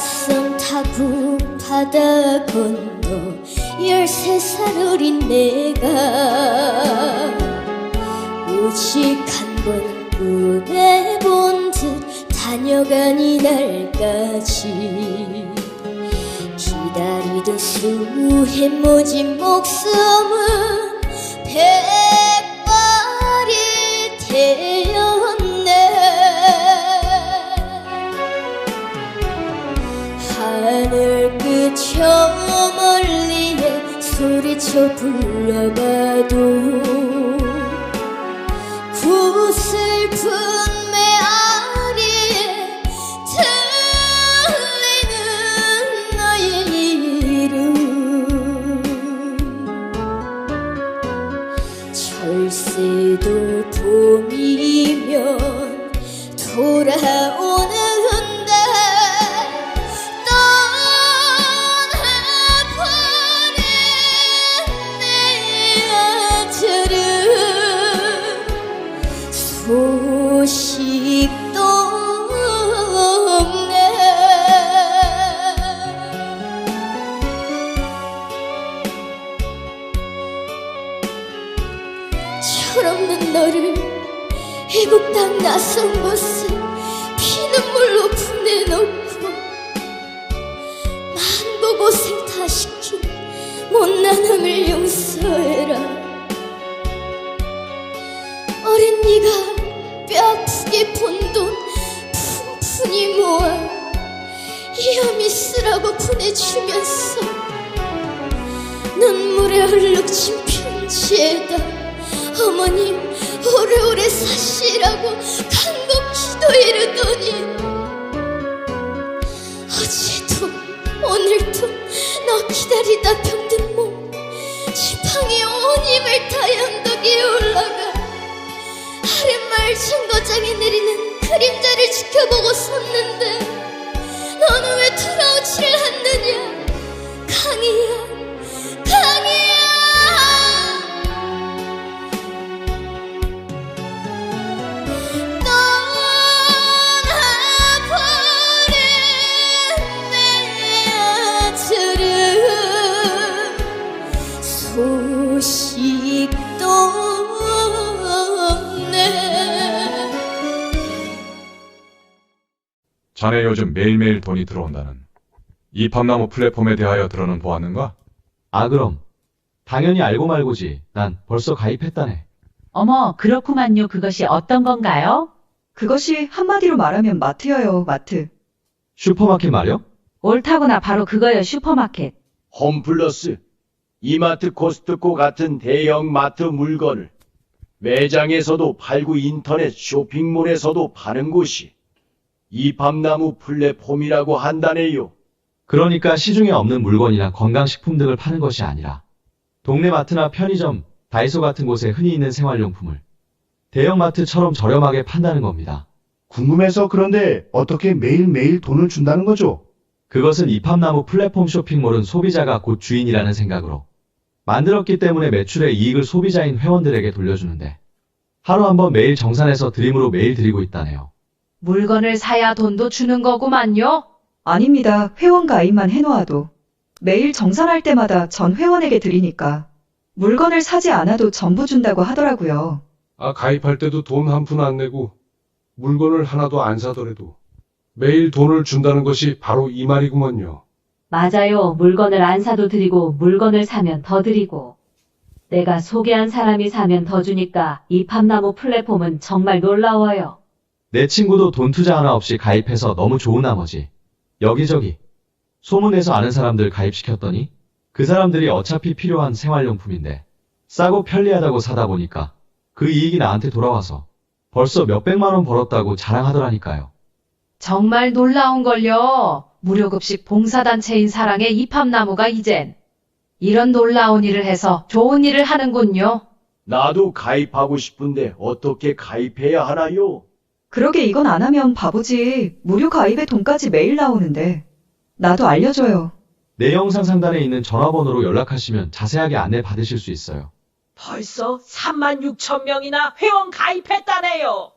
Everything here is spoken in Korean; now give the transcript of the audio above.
낯선 타국 바다 건너 열세 살 어린 내가 오직 한 번 꿈해본 듯 다녀간 이날까지 기다리던 수해 모진 목숨은 하늘 끝 저 멀리에 소리쳐 불러봐도 구슬픈 메아리에 들리는 너의 이름. 철새도 봄이면 돌아오 철없는 너를 애국 땅 낯선 곳에 피눈물로 보내놓고 만고고생 다 시킨 못난함을 용서해라. 어린 네가 뼈아프게 본돈 푼푼히 모아 이어미 쓰라고 보내주면서 눈물에 얼룩진 편지에다 어머님 오래오래 사시라고 간곡 기도이르더니 어제도 오늘도 너 기다리다 병든 몸 지팡이 온 힘을 다해 언덕에 올라가 아랫마을 정거장에 내리는 그림자를 지켜보고 섰는데 너는 소식도 없네 자네 요즘 매일매일 돈이 들어온다는 이 팝나무 플랫폼에 대하여 들어는 보았는가? 아, 그럼. 당연히 알고 말고지. 난 벌써 가입했다네. 어머, 그렇구만요. 그것이 어떤 건가요? 그것이 한마디로 말하면 마트여요, 마트. 슈퍼마켓 말이요? 옳다구나. 바로 그거요. 슈퍼마켓. 홈플러스, 이마트 코스트코 같은 대형 마트 물건을 매장에서도 팔고 인터넷 쇼핑몰에서도 파는 곳이 이 밤나무 플랫폼이라고 한다네요. 그러니까 시중에 없는 물건이나 건강식품 등을 파는 것이 아니라 동네 마트나 편의점, 다이소 같은 곳에 흔히 있는 생활용품을 대형마트처럼 저렴하게 판다는 겁니다. 궁금해서 그런데 어떻게 매일매일 돈을 준다는 거죠? 그것은 이팝나무 플랫폼 쇼핑몰은 소비자가 곧 주인이라는 생각으로 만들었기 때문에 매출의 이익을 소비자인 회원들에게 돌려주는데 하루 한 번 매일 정산해서 드림으로 매일 드리고 있다네요. 물건을 사야 돈도 주는 거구만요. 아닙니다. 회원 가입만 해놓아도. 매일 정산할 때마다 전 회원에게 드리니까. 물건을 사지 않아도 전부 준다고 하더라고요. 아, 가입할 때도 돈 한 푼 안 내고 물건을 하나도 안 사더라도 매일 돈을 준다는 것이 바로 이 말이구먼요. 맞아요. 물건을 안 사도 드리고, 물건을 사면 더 드리고. 내가 소개한 사람이 사면 더 주니까 이 팝나무 플랫폼은 정말 놀라워요. 내 친구도 돈 투자 하나 없이 가입해서 너무 좋은 나머지 여기저기 소문내서 아는 사람들 가입시켰더니 그 사람들이 어차피 필요한 생활용품인데 싸고 편리하다고 사다 보니까 그 이익이 나한테 돌아와서 벌써 몇백만 원 벌었다고 자랑하더라니까요. 정말 놀라운걸요. 무료급식 봉사단체인 사랑의 이팝나무가 이젠 이런 놀라운 일을 해서 좋은 일을 하는군요. 나도 가입하고 싶은데 어떻게 가입해야 하나요? 그러게 이건 안 하면 바보지. 무료 가입에 돈까지 매일 나오는데. 나도 알려줘요. 내 영상 상단에 있는 전화번호로 연락하시면 자세하게 안내 받으실 수 있어요. 벌써 3만 6천 명이나 회원 가입했다네요.